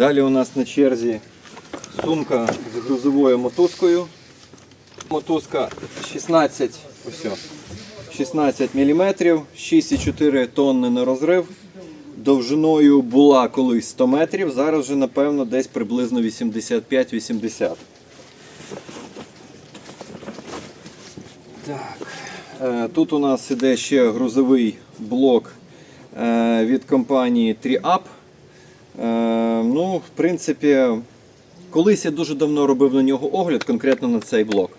Далі у нас на черзі сумка з грузовою мотузкою. Мотузка 16, ось, 16 мм, 6,4 тонни на розрив. Довжиною була колись 100 метрів, зараз вже напевно десь приблизно 85-80. Так. Е, Тут у нас іде ще грузовий блок е, від компанії 3UP. Ну, в принципі, колись я дуже давно робив на нього огляд, конкретно на цей блок.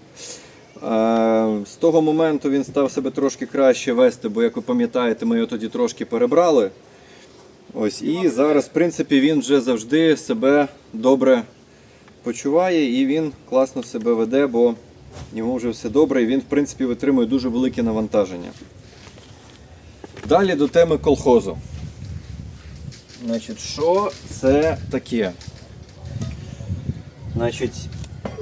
Е, З того моменту він став себе трошки краще вести, бо, як ви пам'ятаєте, ми його тоді трошки перебрали. Ось, і зараз, в принципі, він вже завжди себе добре почуває і він класно себе веде, бо йому вже все добре і він, в принципі, витримує дуже велике навантаження. Далі до теми колхозу. Значить, що це таке? Значить,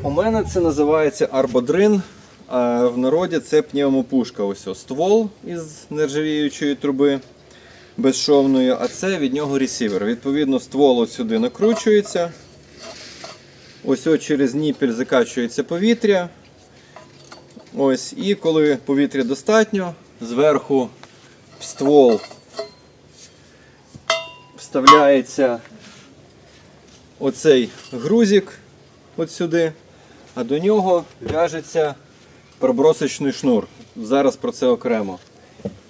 у мене це називається арбодрин, а в народі це пневмопушка. Ось о, ствол із нержавіючої труби безшовної, а це від нього ресівер. Відповідно, ствол от сюди накручується. Ось от через ніпіль закачується повітря. Ось, і коли повітря достатньо, зверху в ствол вставляється оцей грузик от сюди, а до нього в'яжеться пробросочний шнур. Зараз про це окремо.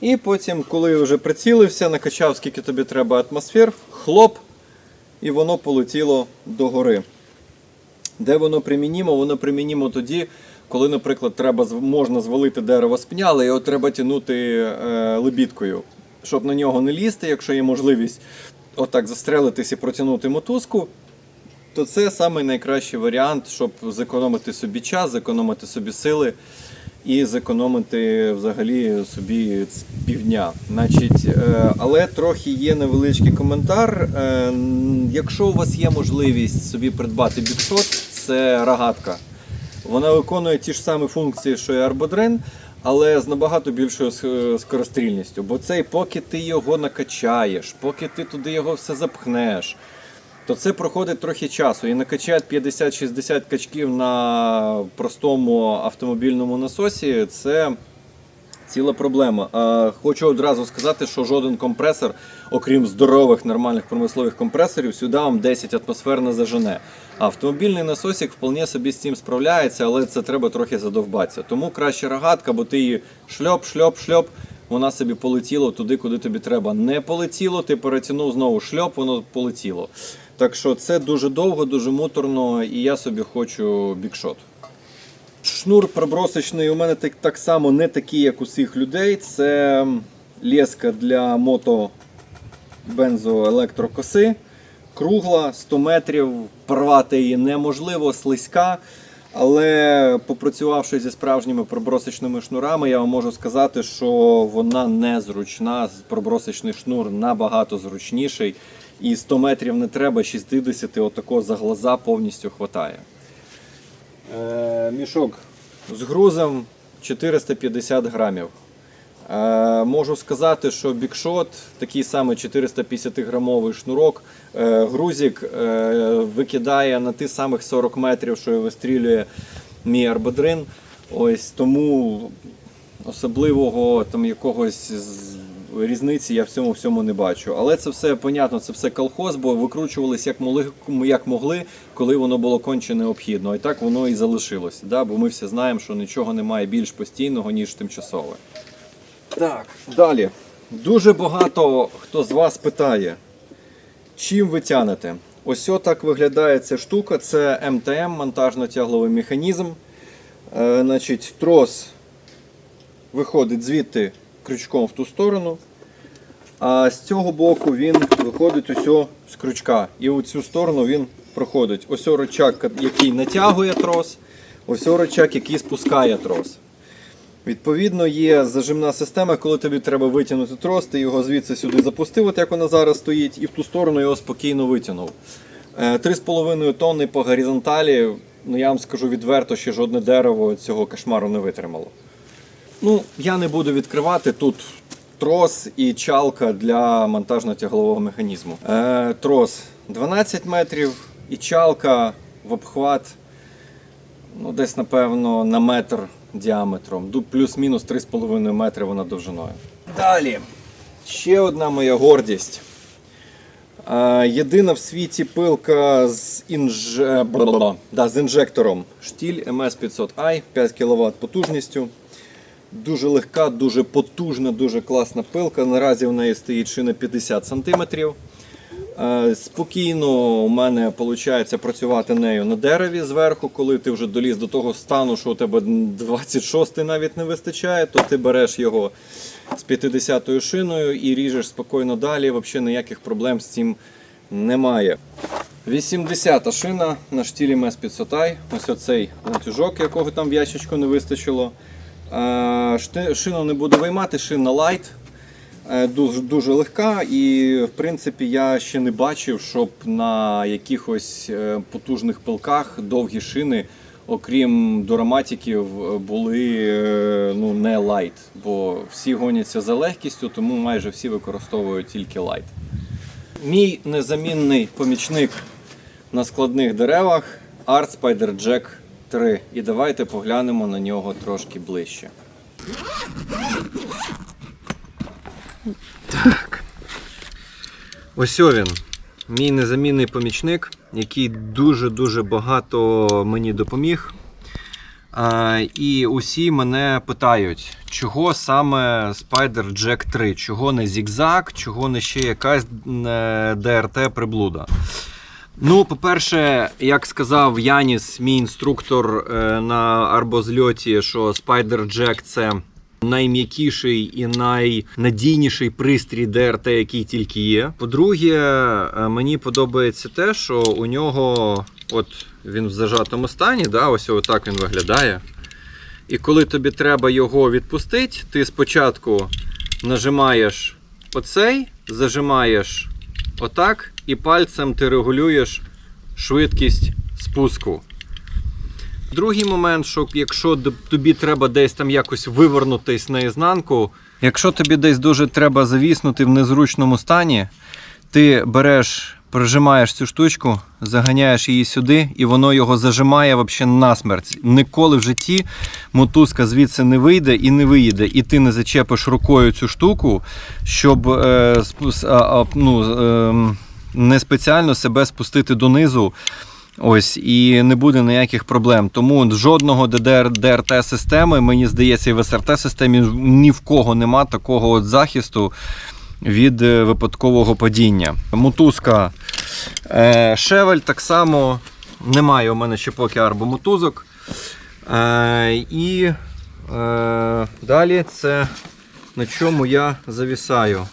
І потім, коли вже прицілився, накачав, скільки тобі треба атмосфер, хлоп, і воно полетіло догори. Де воно примінімо? Воно примінімо тоді, коли, наприклад, треба, можна звалити дерево з пня, але його треба тягнути е, лебідкою, щоб на нього не лізти, якщо є можливість отак застрелитись і протягнути мотузку, то це самий найкращий варіант, щоб зекономити собі час, зекономити собі сили і зекономити взагалі собі півдня. Значить, е, але трохи є невеличкий коментар. Е, Якщо у вас є можливість собі придбати бікшот, це рогатка. Вона виконує ті ж самі функції, що і арбодрин, але з набагато більшою скорострільністю. Бо цей, поки ти його накачаєш, поки ти туди його все запхнеш, то це проходить трохи часу. І накачати 50-60 качків на простому автомобільному насосі це ціла проблема. А, хочу одразу сказати, що жоден компресор, окрім здорових нормальних промислових компресорів, сюди вам 10 атмосфер не зажене. Автомобільний насосик вполне собі з цим справляється, але це треба трохи задовбатися. Тому краще рогатка, бо ти її шльоп, шльоп, шльоп. Вона собі полетіла туди, куди тобі треба. Не полетіло, ти перетягнув знову шльоп, воно полетіло. Так що це дуже довго, дуже муторно, і я собі хочу бікшот. Шнур пробросочний у мене так, так само не такий, як у всіх людей. Це леска для мото бензоелектрокоси. Кругла, 100 метрів, порвати її неможливо, слизька. Але попрацювавши зі справжніми пробросочними шнурами, я вам можу сказати, що вона незручна. Пробросочний шнур набагато зручніший. І 100 метрів не треба, 60 отако за глаза повністю хватає. Е, мішок з грузом 450 грамів. Е, можу сказати, що бікшот, такий самий 450 грамовий шнурок, е, грузик е, викидає на тих самих 40 метрів, що вистрілює мій арбодрин. Ось тому особливого там якогось різниці я в цьому всьому не бачу. Але це все понятно, це все колхоз, бо викручувались як могли, як могли, коли воно було конче необхідно. І так воно і залишилося. Да? Бо ми всі знаємо, що нічого немає більш постійного, ніж тимчасове. Так, далі. Дуже багато хто з вас питає, чим ви тянете. Ось так виглядає ця штука. Це МТМ, монтажно-тягловий механізм. Е, значить, трос виходить звідти крючком в ту сторону. А з цього боку він виходить ось з крючка. І у цю сторону він проходить. Ось рычаг, який натягує трос, ось рычаг, який спускає трос. Відповідно, є зажимна система, коли тобі треба витягнути трос, ти його звідси сюди запустив, от як вона зараз стоїть, і в ту сторону його спокійно витягнув. Е, 3,5 тонни по горизонталі, ну я вам скажу відверто, що жодне дерево цього кошмару не витримало. Ну, я не буду відкривати тут трос і чалка для монтажно-тяглового механізму. Е, трос 12 метрів і чалка в обхват ну, десь, напевно, на метр діаметром. Плюс-мінус 3,5 метри вона довжиною. Далі. Ще одна моя гордість. Е, Єдина в світі пилка з, інж... е, да, з інжектором. Штіль MS500i, 5 кВт потужністю. Дуже легка, дуже потужна, дуже класна пилка. Наразі в неї стоїть шина 50 см. Спокійно у мене виходить працювати нею на дереві зверху, коли ти вже доліз до того стану, що у тебе 26 навіть не вистачає, то ти береш його з 50 шиною і ріжеш спокійно далі. Взагалі ніяких проблем з цим немає. 80-та шина на штілі МЕС 500i. Ось оцей ланцюжок, якого там в ящичку не вистачило. Е, Шину не буду виймати, шина лайт. Е, Дуже, дуже легка, і в принципі я ще не бачив, щоб на якихось е, потужних пилках довгі шини, окрім дораматиків, е, були ну, не лайт. Бо всі гоняться за легкістю, тому майже всі використовують тільки лайт. Мій незамінний помічник на складних деревах Art Spider Jack 3. І давайте поглянемо на нього трошки ближче. Так. Ось він, мій незамінний помічник, який дуже-дуже багато мені допоміг. А, і усі мене питають, чого саме Spider Jack 3, чого не зігзаг, чого не ще якась е, ДРТ приблуда. Ну, по-перше, як сказав Яніс, мій інструктор е, на арбозльоті, що Spider Jack це найм'якіший і найнадійніший пристрій ДРТ, який тільки є. По-друге, е, мені подобається те, що у нього, от він в зажатому стані, да, ось отак він виглядає. І коли тобі треба його відпустити, ти спочатку нажимаєш оцей, зажимаєш отак, і пальцем ти регулюєш швидкість спуску. Другий момент, що якщо тобі треба десь там якось вивернутись наізнанку, якщо тобі десь дуже треба завіснути в незручному стані, ти береш, прижимаєш цю штучку, заганяєш її сюди, і воно його зажимає взагалі насмерть. Ніколи в житті мотузка звідси не вийде і не виїде, і ти не зачепиш рукою цю штуку, щоб е, спус- а, а, ну, е, не спеціально себе спустити донизу. Ось і не буде ніяких проблем. Тому жодного ДДР ДРТ системи, мені здається, і в СРТ системі ні в кого нема такого от захисту від е, випадкового падіння. Мотузка е, Шевель так само немає у мене ще поки арбомотузок. Е, і е, далі це на чому я завісаю.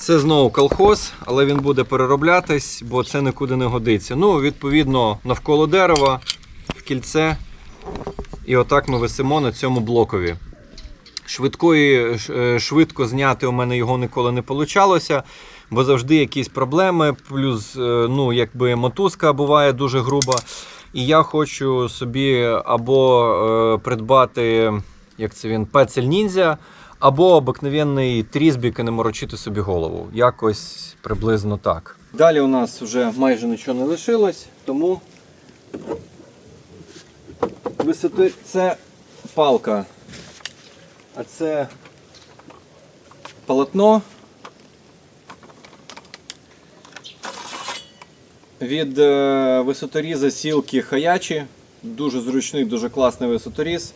Це знову колхоз, але він буде перероблятись, бо це нікуди не годиться. Ну, відповідно, навколо дерева, в кільце. І отак ми висимо на цьому блокові. Швидкої, е, швидко зняти у мене його ніколи не вийшло, бо завжди якісь проблеми. Плюс, е, ну, якби мотузка буває дуже груба. І я хочу собі або е, придбати, як це він, пецель ніндзя, або обикновенний трізбік і не морочити собі голову. Якось приблизно так. Далі у нас вже майже нічого не лишилось, тому висоти це палка, а це полотно. Від е, висоторіза сілки Хаячі. Дуже зручний, дуже класний висоторіз.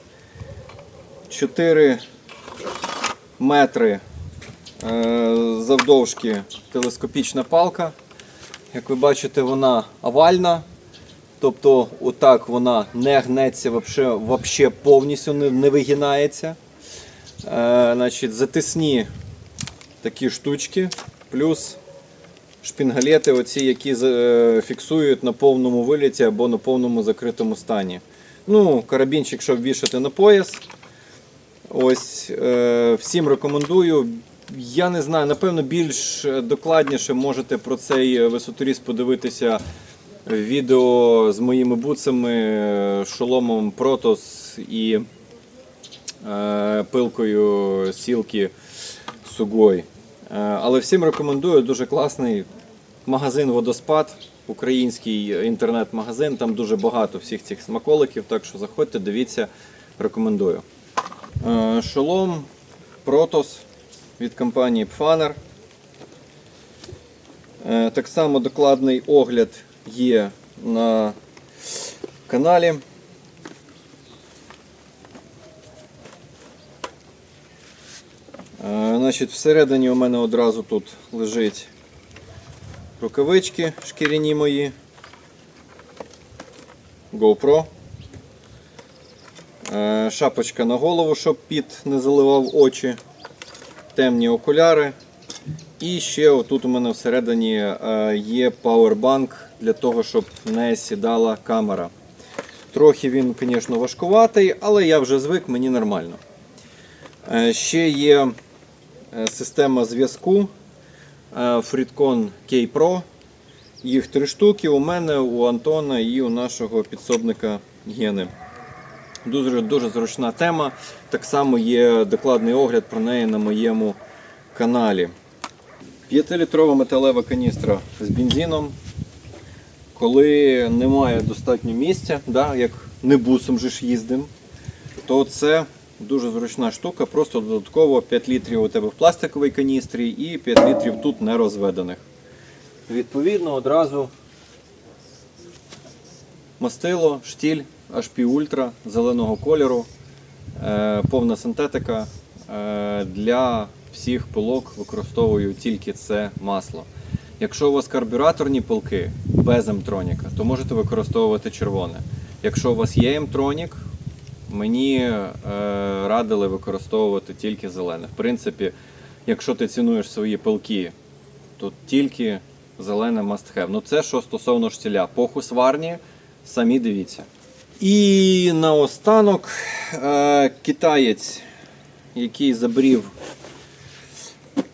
4 метри е, завдовжки телескопічна палка. Як ви бачите, вона овальна. Тобто, отак вона не гнеться, вообще повністю не, не вигинається. Е, значить, затисні такі штучки, плюс шпінгалети, оці, які е, фіксують на повному виліті або на повному закритому стані. Ну, карабінчик, щоб вішати на пояс. Ось е, всім рекомендую. Я не знаю, напевно, більш докладніше можете про цей висоторіз подивитися в відео з моїми буцами, е, шоломом Protos і е, пилкою сілки Сугой. Е, але всім рекомендую, дуже класний. магазин Водоспад, український інтернет-магазин. Там дуже багато всіх цих смаколиків, так що заходьте, дивіться, рекомендую. Е, Шолом Protos від компанії Pfaner. Е, Так само докладний огляд є на каналі. Е, Значить, всередині у мене одразу тут лежить рукавички шкіряні мої. GoPro. Е, Шапочка на голову, щоб піт не заливав очі. Темні окуляри. І ще отут у мене всередині е, є пауербанк для того, щоб не сідала камера. Трохи він, звісно, важкуватий, але я вже звик, мені нормально. Е, Ще є система зв'язку е, K Pro. Їх три штуки у мене, у Антона і у нашого підсобника Гени. Дуже, дуже зручна тема. Так само є докладний огляд про неї на моєму каналі. 5-літрова металева каністра з бензином. Коли немає достатньо місця, да, як не бусом же ж їздим, то це дуже зручна штука. Просто додатково 5 літрів у тебе в пластиковій каністрі і 5 літрів тут не розведених. Відповідно, одразу мастило, штіль HP Ultra зеленого кольору, е, повна синтетика. Е, Для всіх пилок використовую тільки це масло. Якщо у вас карбюраторні пилки без емтроніка, то можете використовувати червоне. Якщо у вас є емтронік, мені е, радили використовувати тільки зелене. В принципі, якщо ти цінуєш свої пилки, то тільки зелене must have. Ну це що стосовно штіля. По хусварні самі дивіться. І наостанок е, китаєць, який забрів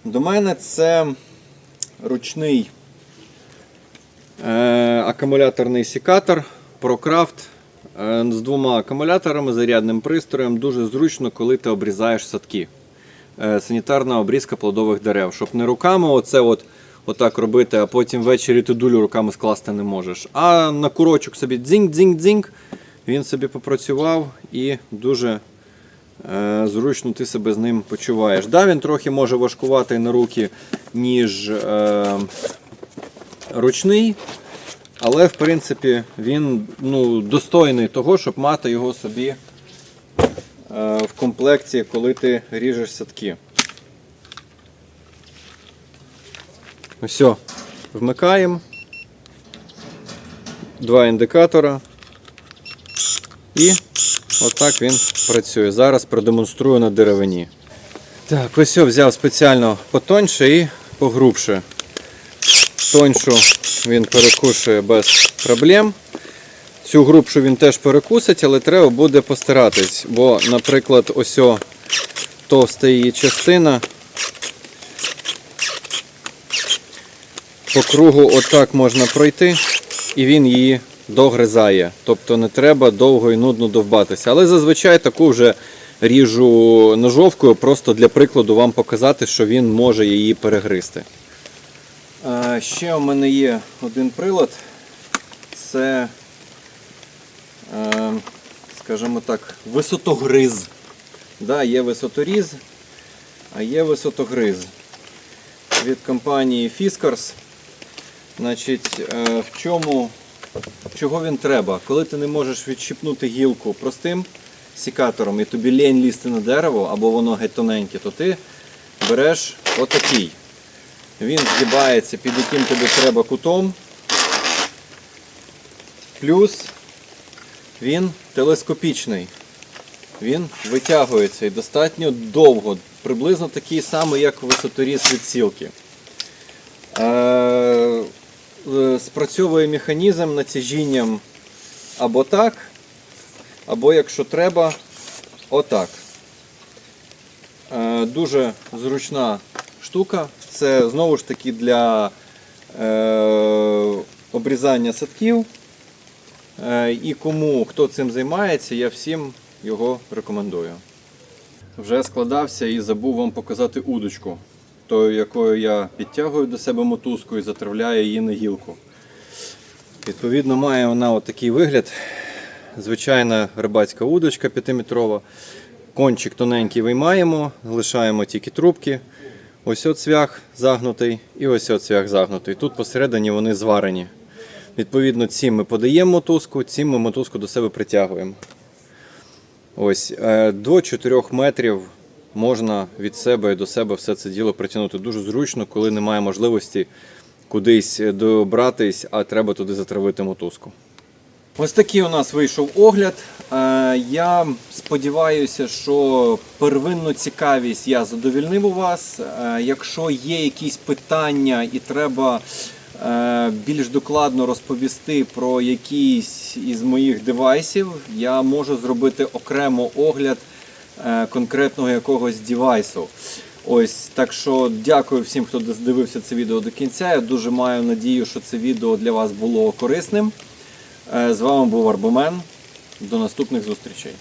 до мене, це ручний е, акумуляторний секатор ProCraft е, з двома акумуляторами, зарядним пристроєм. Дуже зручно, коли ти обрізаєш садки. Санітарна обрізка плодових дерев. Щоб не руками оце от, отак робити, а потім ввечері ти дулю руками скласти не можеш. А на курочок собі дзінь-дзінь-дзінь, він собі попрацював і дуже е, зручно ти себе з ним почуваєш. Да, він трохи може важкувати на руки, ніж е, ручний. Але в принципі він ну, достойний того, щоб мати його собі е, в комплекті, коли ти ріжеш садки. Все, вмикаємо. Два індикатора. І отак він працює. Зараз продемонструю на деревині. Так, ось взяв спеціально потоньше і погрубше. Тоньшу він перекушує без проблем. Цю грубшу він теж перекусить, але треба буде постаратись. Бо, наприклад, ось товста її частина по кругу отак можна пройти, і він її догризає. Тобто не треба довго і нудно довбатися. Але зазвичай таку вже ріжу ножовкою, просто для прикладу вам показати, що він може її перегризти. Ще у мене є один прилад. Це, е, скажімо так, висотогриз. Да, є висоторіз, а є висотогриз від компанії Fiskars. Значить, е, в чому, чого він треба? Коли ти не можеш відщипнути гілку простим сікатором і тобі лінь лізти на дерево, або воно геть тоненьке, то ти береш отакий. Він згибається під яким тобі треба кутом. Плюс він телескопічний. Він витягується і достатньо довго, приблизно такий самий, як висоторіз від сілки. Е, спрацьовує механізм натяжінням або так, або якщо треба, отак. Е, дуже зручна штука. Це знову ж таки для е, обрізання садків. Е, і кому хто цим займається, я всім його рекомендую. Вже складався і забув вам показати удочку. Тою, якою я підтягую до себе мотузку і затравляю її на гілку. Відповідно, має вона от такий вигляд. Звичайна рибацька удочка 5-метрова. Кончик тоненький виймаємо, лишаємо тільки трубки. Ось от цвях загнутий і ось от цвях загнутий. Тут посередині вони зварені. Відповідно, цим ми подаємо мотузку, цим ми мотузку до себе притягуємо. Ось е, до 4 метрів можна від себе і до себе все це діло притягнути дуже зручно, коли немає можливості кудись добратись, а треба туди затравити мотузку. Ось такий у нас вийшов огляд. Е, Я сподіваюся, що первинну цікавість я задовільнив у вас. Е, Якщо є якісь питання і треба е, більш докладно розповісти про якийсь із моїх девайсів, я можу зробити окремо огляд е, конкретного якогось девайсу. Ось так що дякую всім, хто дивився це відео до кінця. Я дуже маю надію, що це відео для вас було корисним. Е, З вами був Арбомен. До наступних зустрічей.